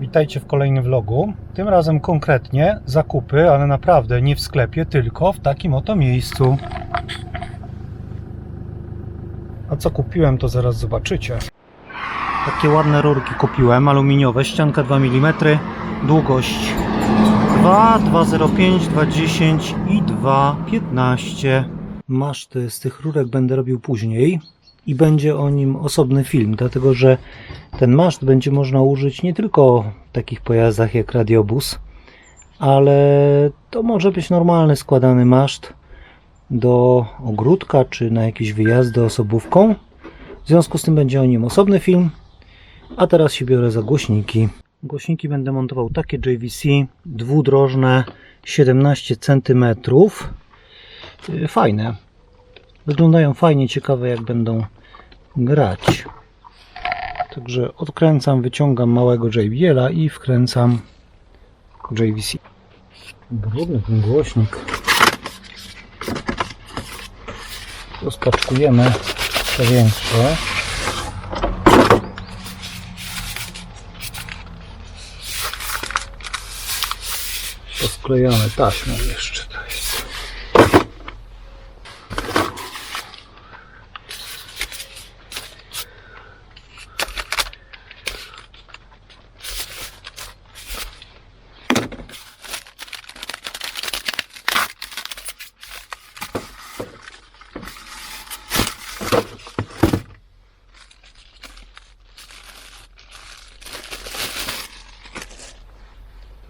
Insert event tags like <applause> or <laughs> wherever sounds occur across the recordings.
Witajcie w kolejnym vlogu. Tym razem konkretnie zakupy, ale naprawdę nie w sklepie, tylko w takim oto miejscu. A co kupiłem, to zaraz zobaczycie. Takie ładne rurki kupiłem, aluminiowe, ścianka 2 mm, długość 2, 2,05, 2,10 i 2,15. Maszty z tych rurek będę robił później i będzie o nim osobny film, dlatego że ten maszt będzie można użyć nie tylko w takich pojazdach jak radiobus, ale to może być normalny składany maszt do ogródka czy na jakieś wyjazdy osobówką. W związku z tym będzie o nim osobny film, a teraz się biorę za głośniki. Głośniki będę montował takie JVC dwudrożne 17 cm. Yy, Fajne. Wyglądają fajnie, ciekawe jak będą grać. Także odkręcam, wyciągam małego JBL-a i wkręcam JVC. Brudny ten głośnik. Rozpaczkujemy te większe. Posklejamy taśmą jeszcze to jest.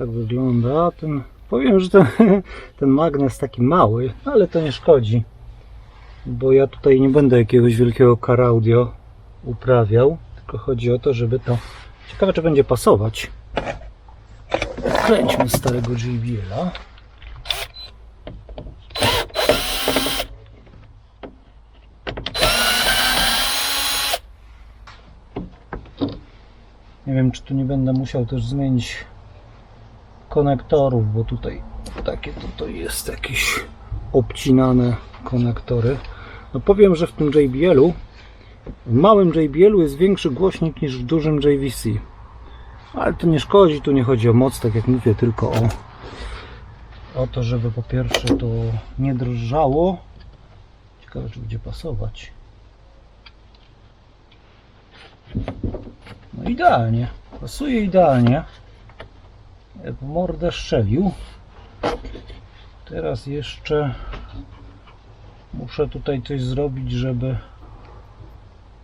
Tak Ten, powiem, że ten, <laughs> ten magnes taki mały, ale to nie szkodzi. Bo ja tutaj nie będę jakiegoś wielkiego car audio uprawiał. Tylko chodzi o to, żeby to. Ciekawe, czy będzie pasować. Kręćmy starego JBL-a. Nie wiem, czy tu nie będę musiał też zmienić konektorów, bo tutaj takie to jest jakieś obcinane konektory. No powiem, że w tym JBL-u, w małym JBL-u jest większy głośnik niż w dużym JVC. Ale to nie szkodzi, tu nie chodzi o moc, tak jak mówię, tylko o, o to, żeby po pierwsze to nie drżało. Ciekawe, czy będzie pasować. No idealnie, pasuje idealnie w mordę strzelił. Teraz jeszcze muszę tutaj coś zrobić, żeby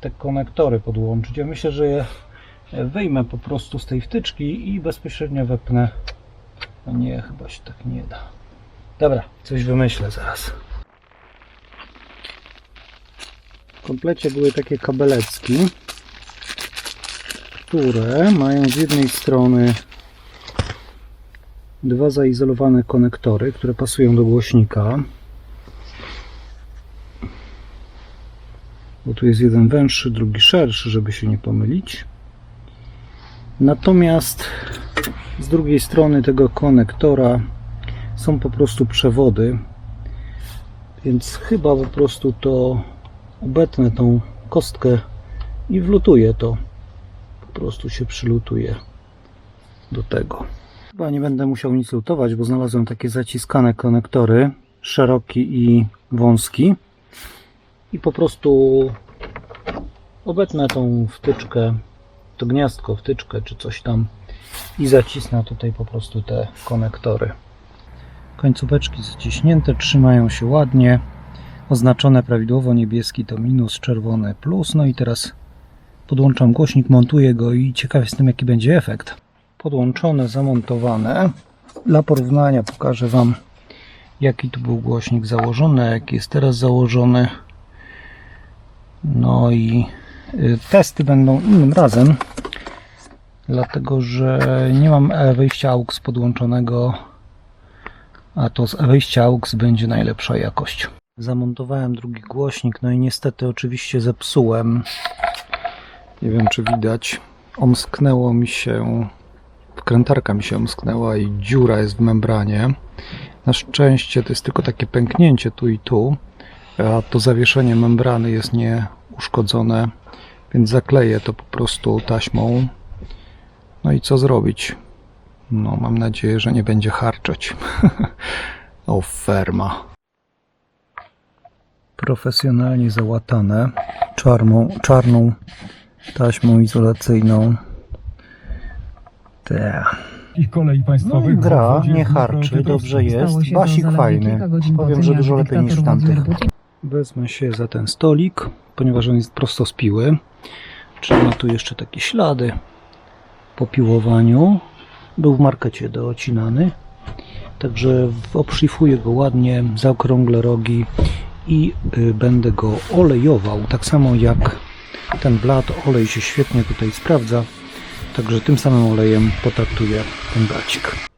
te konektory podłączyć. Ja myślę, że je wyjmę po prostu z tej wtyczki i bezpośrednio wepnę. No nie, chyba się tak nie da. Dobra, coś wymyślę zaraz. W komplecie były takie kabelecki, które mają z jednej strony dwa zaizolowane konektory, które pasują do głośnika. Bo tu jest jeden węższy, drugi szerszy, żeby się nie pomylić. Natomiast z drugiej strony tego konektora są po prostu przewody, więc chyba po prostu to obetnę tą kostkę i wlutuję to. Po prostu się przylutuje do tego. Chyba nie będę musiał nic lutować, bo znalazłem takie zaciskane konektory, szeroki i wąski. I po prostu obetnę tą wtyczkę, to gniazdko, wtyczkę czy coś tam i zacisnę tutaj po prostu te konektory. Końcóweczki zaciśnięte, trzymają się ładnie. Oznaczone prawidłowo niebieski to minus, czerwony plus. No i teraz podłączam głośnik, montuję go i ciekaw jestem jaki będzie efekt podłączone, zamontowane. Dla porównania pokażę Wam jaki tu był głośnik założony, jaki jest teraz założony. No i y, testy będą innym razem, dlatego że nie mam wyjścia AUX podłączonego, a to z wyjścia AUX będzie najlepsza jakość. Zamontowałem drugi głośnik, no i niestety oczywiście zepsułem. Nie wiem czy widać. Omsknęło mi się wkrętarka mi się omsknęła i dziura jest w membranie. Na szczęście to jest tylko takie pęknięcie tu i tu, a to zawieszenie membrany jest nieuszkodzone, więc zakleję to po prostu taśmą No i co zrobić? No, mam nadzieję, że nie będzie harczeć. <laughs> o, ferma. Profesjonalnie załatane czarną, czarną taśmą izolacyjną. Kolei No państwowych. i gra, w wodzie nie harczy, dobrze jest. Stało się to Basik zaledwie fajny. kilka godzin po Powiem, że dużo lepiej niż tamtych. Wezmę się za ten stolik, ponieważ on jest prosto z piły. Trzyma tu jeszcze takie ślady po piłowaniu. Był w markecie doocinany. Także w- obszlifuję go ładnie, zaokrąglę rogi i y, będę go olejował. Tak samo jak ten blat, olej się świetnie tutaj sprawdza. Także tym samym olejem potraktuję ten blacik.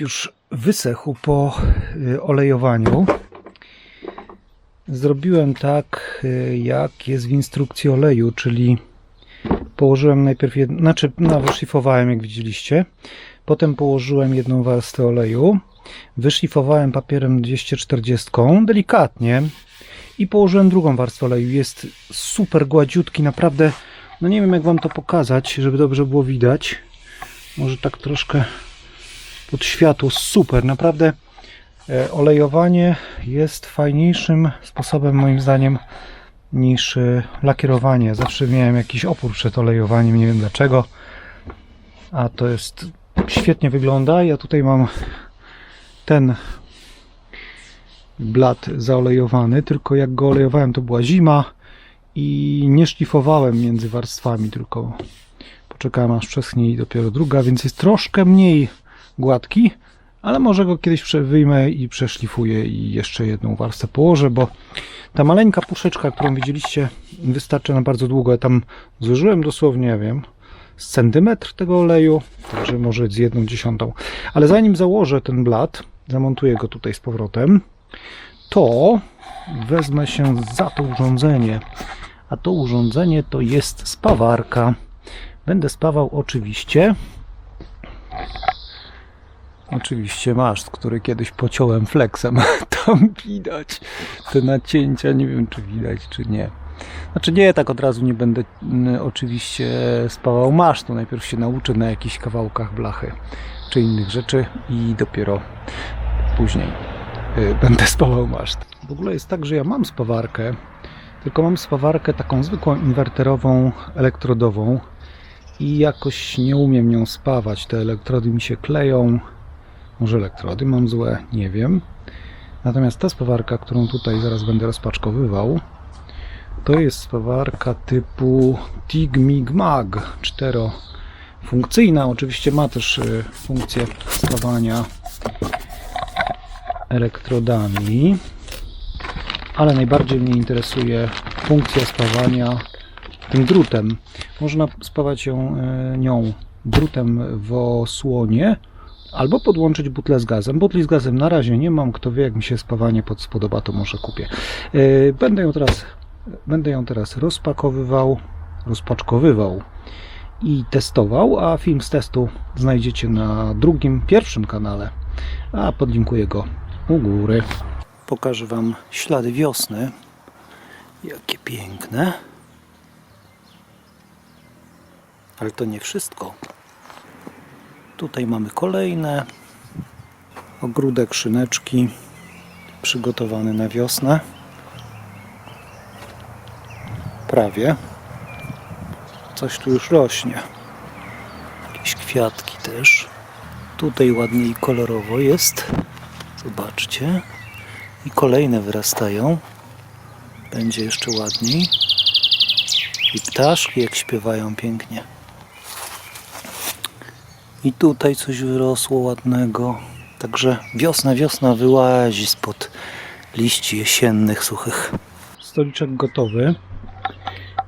Już wysechł po y, olejowaniu. Zrobiłem tak, y, jak jest w instrukcji oleju, czyli położyłem najpierw, jed... znaczy no, wyszlifowałem, jak widzieliście. Potem położyłem jedną warstwę oleju, wyszlifowałem papierem 240 delikatnie i położyłem drugą warstwę oleju. Jest super gładziutki, naprawdę. No nie wiem, jak wam to pokazać, żeby dobrze było widać. Może tak troszkę pod światło. Super, naprawdę e, olejowanie jest fajniejszym sposobem moim zdaniem niż e, lakierowanie. Zawsze miałem jakiś opór przed olejowaniem, nie wiem dlaczego. A to jest świetnie wygląda. Ja tutaj mam ten blat zaolejowany, tylko jak go olejowałem to była zima i nie szlifowałem między warstwami, tylko poczekałem aż przeschnie i dopiero druga, więc jest troszkę mniej gładki, ale może go kiedyś wyjmę i przeszlifuję i jeszcze jedną warstwę położę, bo ta maleńka puszeczka, którą widzieliście, wystarczy na bardzo długo. Ja tam zużyłem dosłownie, nie wiem, z centymetr tego oleju, także może z jedną dziesiątą. Ale zanim założę ten blat, zamontuję go tutaj z powrotem, to wezmę się za to urządzenie. A to urządzenie to jest spawarka. Będę spawał oczywiście Oczywiście maszt, który kiedyś pociąłem flexem. <laughs> Tam widać te nacięcia. Nie wiem, czy widać, czy nie. Znaczy nie, tak od razu nie będę mm, oczywiście spawał masztu. Najpierw się nauczę na jakichś kawałkach blachy czy innych rzeczy i dopiero później y, <laughs> będę spawał maszt. W ogóle jest tak, że ja mam spawarkę, tylko mam spawarkę taką zwykłą inwerterową, elektrodową i jakoś nie umiem nią spawać. Te elektrody mi się kleją. Może elektrody mam złe, nie wiem. Natomiast ta spawarka, którą tutaj zaraz będę rozpaczkowywał, to jest spawarka typu Tigmig-Mag, czterofunkcyjna. Oczywiście ma też y, funkcję spawania elektrodami, ale najbardziej mnie interesuje funkcja spawania tym drutem. Można spawać ją, y, nią drutem w osłonie, Albo podłączyć butlę z gazem. Butli z gazem na razie nie mam. Kto wie, jak mi się spawanie pod spodoba, to może kupię. Yy, Będę ją teraz, będę ją teraz rozpakowywał, rozpaczkowywał i testował, a film z testu znajdziecie na drugim, pierwszym kanale, a podlinkuję go u góry. Pokażę Wam ślady wiosny. Jakie piękne. Ale to nie wszystko. Tutaj mamy kolejne ogródek szyneczki przygotowany na wiosnę. Prawie. Coś tu już rośnie. Jakieś kwiatki też. Tutaj ładnie i kolorowo jest. Zobaczcie. I kolejne wyrastają. Będzie jeszcze ładniej. I ptaszki jak śpiewają pięknie. I tutaj coś wyrosło ładnego. Także wiosna, wiosna wyłazi spod liści jesiennych, suchych. Stoliczek gotowy.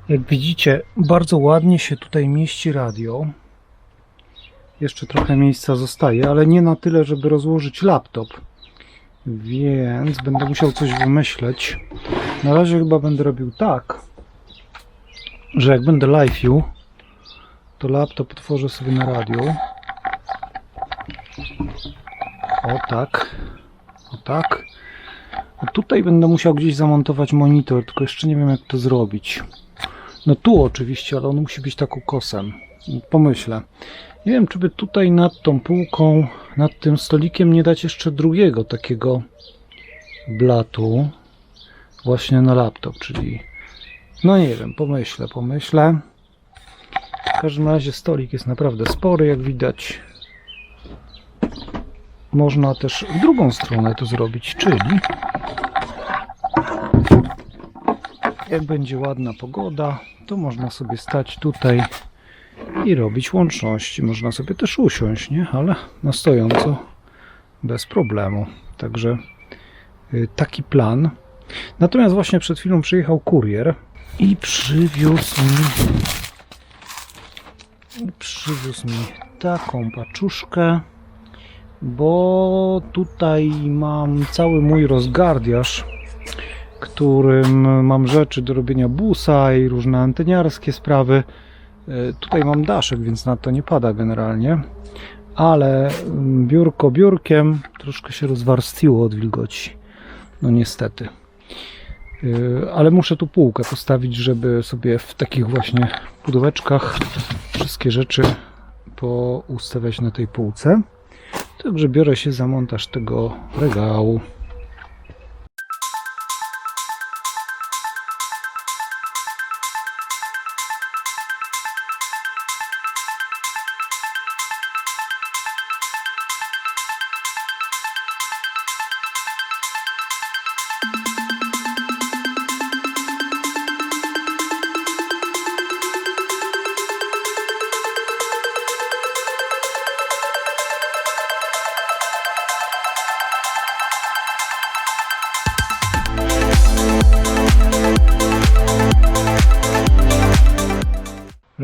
Jak widzicie, bardzo ładnie się tutaj mieści radio. Jeszcze trochę miejsca zostaje, ale nie na tyle, żeby rozłożyć laptop. Więc będę musiał coś wymyśleć. Na razie chyba będę robił tak, że jak będę live'u, to laptop otworzę sobie na radio. O tak. O tak. A tutaj będę musiał gdzieś zamontować monitor, tylko jeszcze nie wiem jak to zrobić. No tu oczywiście, ale on musi być tak ukosem. Pomyślę. Nie wiem, czy by tutaj nad tą półką, nad tym stolikiem nie dać jeszcze drugiego takiego blatu właśnie na laptop, czyli no nie wiem, pomyślę, pomyślę. W każdym razie stolik jest naprawdę spory, jak widać. Można też w drugą stronę to zrobić, czyli jak będzie ładna pogoda, to można sobie stać tutaj i robić łączności. Można sobie też usiąść, nie? Ale na stojąco bez problemu. Także y, taki plan. Natomiast właśnie przed chwilą przyjechał kurier i przywiózł mi i przywiózł mi taką paczuszkę, bo tutaj mam cały mój rozgardiaż, którym mam rzeczy do robienia busa i różne anteniarskie sprawy. E, Tutaj mam daszek, więc na to nie pada generalnie, ale mm, biurko biurkiem troszkę się rozwarstwiło od wilgoci. No niestety. Yy, ale muszę tu półkę postawić, żeby sobie w takich właśnie pudełeczkach wszystkie rzeczy poustawiać na tej półce. Także biorę się za montaż tego regału.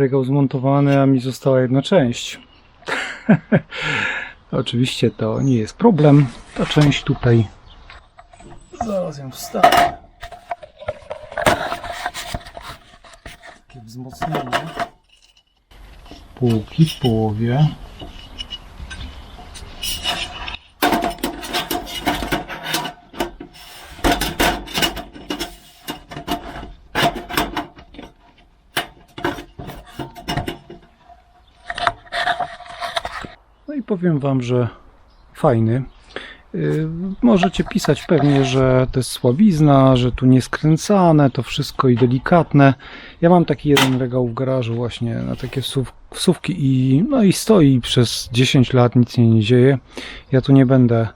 Regał zmontowany, a mi została jedna część. <laughs> Oczywiście to nie jest problem. Ta część tutaj. Zaraz ją wstawię. Takie wzmocnienie. Półki w połowie. Powiem Wam, że fajny. Yy, Możecie pisać pewnie, że to jest słabizna, że tu nieskręcane, to wszystko i delikatne. Ja mam taki jeden regał w garażu właśnie na takie wsów, wsówki i no i stoi przez 10 lat, nic nie, nie dzieje. Ja tu nie będę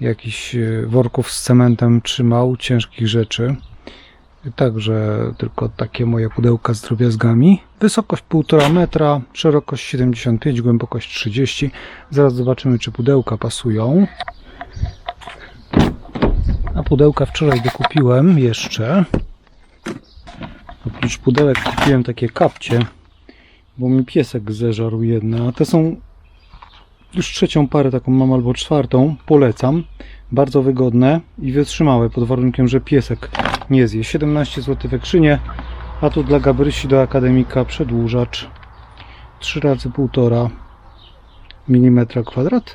jakichś yy, worków z cementem trzymał, ciężkich rzeczy. Także tylko takie moje pudełka z drobiazgami. Wysokość 1,5 metra, szerokość 75, głębokość 30. Zaraz zobaczymy, czy pudełka pasują. A pudełka wczoraj dokupiłem jeszcze. Oprócz pudełek kupiłem takie kapcie, bo mi piesek zeżarł jedne. A te są już trzecią parę, taką mam albo czwartą. Polecam. Bardzo wygodne i wytrzymałe pod warunkiem, że piesek nie zje. 17 zł we krzynie, a tu dla Gabrysi do akademika przedłużacz 3 razy 1,5 mm kwadrat.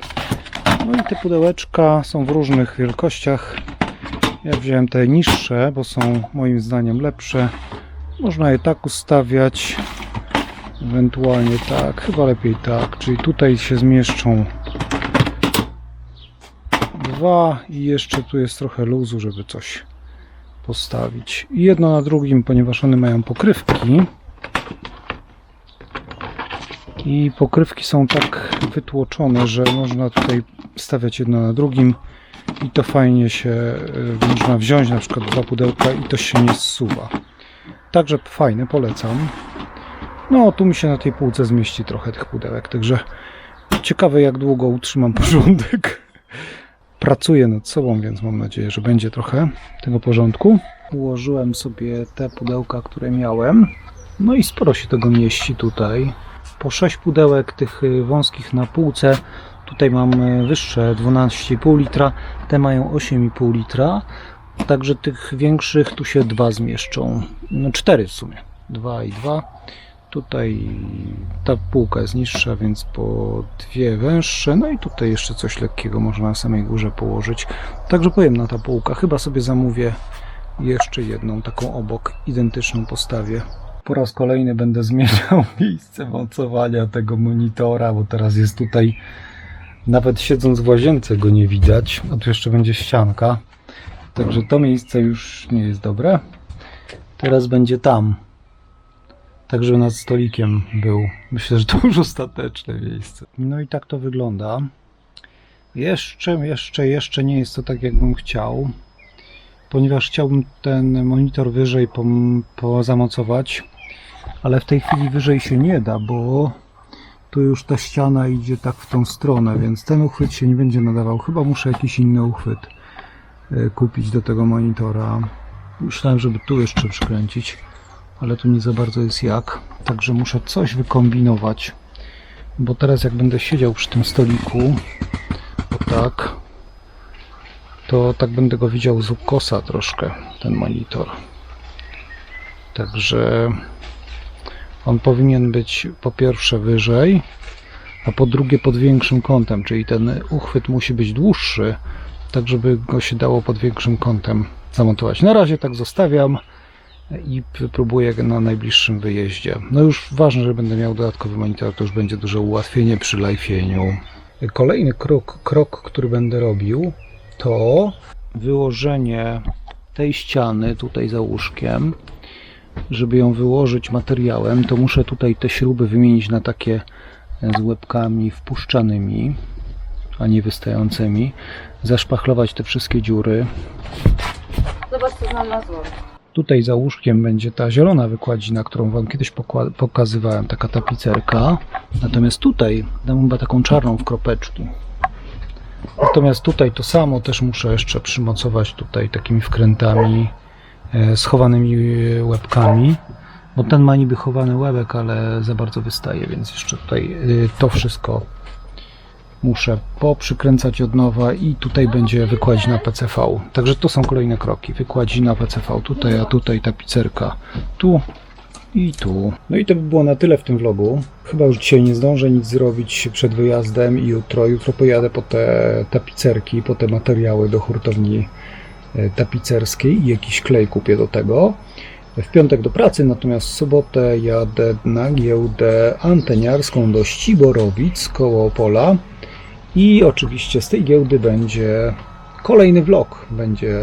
No i te pudełeczka są w różnych wielkościach. Ja wziąłem te niższe, bo są moim zdaniem lepsze. Można je tak ustawiać, Ewentualnie tak, chyba lepiej tak. Czyli tutaj się zmieszczą dwa i jeszcze tu jest trochę luzu, żeby coś postawić. I jedno na drugim, ponieważ one mają pokrywki. I pokrywki są tak wytłoczone, że można tutaj stawiać jedno na drugim i to fajnie się y, można wziąć na przykład dwa pudełka i to się nie zsuwa. Także fajne, polecam. No, tu mi się na tej półce zmieści trochę tych pudełek, także ciekawe jak długo utrzymam <laughs> porządek. Pracuję nad sobą, więc mam nadzieję, że będzie trochę tego porządku. Ułożyłem sobie te pudełka, które miałem. No i sporo się tego mieści tutaj. Po 6 pudełek tych y, wąskich na półce. Tutaj mam y, wyższe 12,5 litra, te mają 8,5 litra. Także tych większych tu się dwa zmieszczą. No cztery w sumie. Dwa i dwa. Tutaj ta półka jest niższa, więc po dwie węższe. No i tutaj jeszcze coś lekkiego można na samej górze położyć. Także powiem na ta półka. Chyba sobie zamówię jeszcze jedną taką obok, identyczną postawię. Po raz kolejny będę <laughs> zmieniał miejsce mocowania tego monitora, bo teraz jest tutaj, nawet siedząc w łazience go nie widać, a tu jeszcze będzie ścianka. Także to miejsce już nie jest dobre. Teraz będzie tam. Także nad stolikiem był. Myślę, że to już ostateczne miejsce. No i tak to wygląda. Jeszcze, jeszcze, jeszcze nie jest to tak, jakbym chciał. Ponieważ chciałbym ten monitor wyżej pozamocować, ale w tej chwili wyżej się nie da, bo tu już ta ściana idzie tak w tą stronę, więc ten uchwyt się nie będzie nadawał. Chyba muszę jakiś inny uchwyt e, kupić do tego monitora. Myślałem, żeby tu jeszcze przykręcić, ale tu nie za bardzo jest jak. Także muszę coś wykombinować, bo teraz jak będę siedział przy tym stoliku, tak, to tak będę go widział z ukosa troszkę, ten monitor. Także on powinien być po pierwsze wyżej, a po drugie pod większym kątem, czyli ten uchwyt musi być dłuższy, tak żeby go się dało pod większym kątem zamontować. Na razie tak zostawiam i próbuję na najbliższym wyjeździe. No już ważne, że będę miał dodatkowy monitor, to już będzie duże ułatwienie przy live'ieniu. Kolejny krok, krok, który będę robił, to wyłożenie tej ściany tutaj za łóżkiem. Żeby ją wyłożyć materiałem, to muszę tutaj te śruby wymienić na takie z łebkami wpuszczanymi, a nie wystającymi. Zaszpachlować te wszystkie dziury. Zobacz, co znalazłam. Tutaj za łóżkiem będzie ta zielona wykładzina, którą Wam kiedyś pokazywałem, taka tapicerka. Natomiast tutaj dam chyba taką czarną w kropeczki. Natomiast tutaj to samo też muszę jeszcze przymocować tutaj takimi wkrętami e, schowanymi e, łebkami. Bo ten ma niby chowany łebek, ale za bardzo wystaje, więc jeszcze tutaj e, to wszystko muszę poprzykręcać od nowa i tutaj będzie wykładzina PCV. Także to są kolejne kroki. Wykładzina PCV tutaj, a tutaj tapicerka tu i tu. No i to by było na tyle w tym vlogu. Chyba już dzisiaj nie zdążę nic zrobić przed wyjazdem i jutro. Jutro pojadę po te tapicerki, po te materiały do hurtowni e, tapicerskiej i jakiś klej kupię do tego. W piątek do pracy, natomiast w sobotę jadę na giełdę anteniarską do Ściborowic koło Opola. I oczywiście z tej giełdy będzie kolejny vlog. Będzie,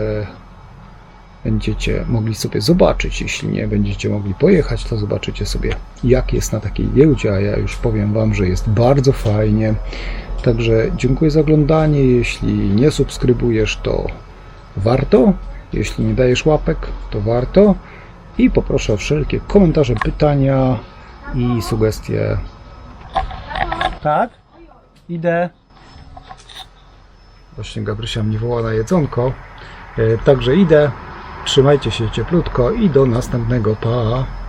będziecie mogli sobie zobaczyć. Jeśli nie będziecie mogli pojechać, to zobaczycie sobie, jak jest na takiej giełdzie. A ja już powiem Wam, że jest bardzo fajnie. Także dziękuję za oglądanie. Jeśli nie subskrybujesz, to warto. Jeśli nie dajesz łapek, to warto. I poproszę o wszelkie komentarze, pytania i sugestie. Tak? Idę. Właśnie Gabrysia mnie woła na jedzonko. E, Także idę. Trzymajcie się cieplutko i do następnego. Pa!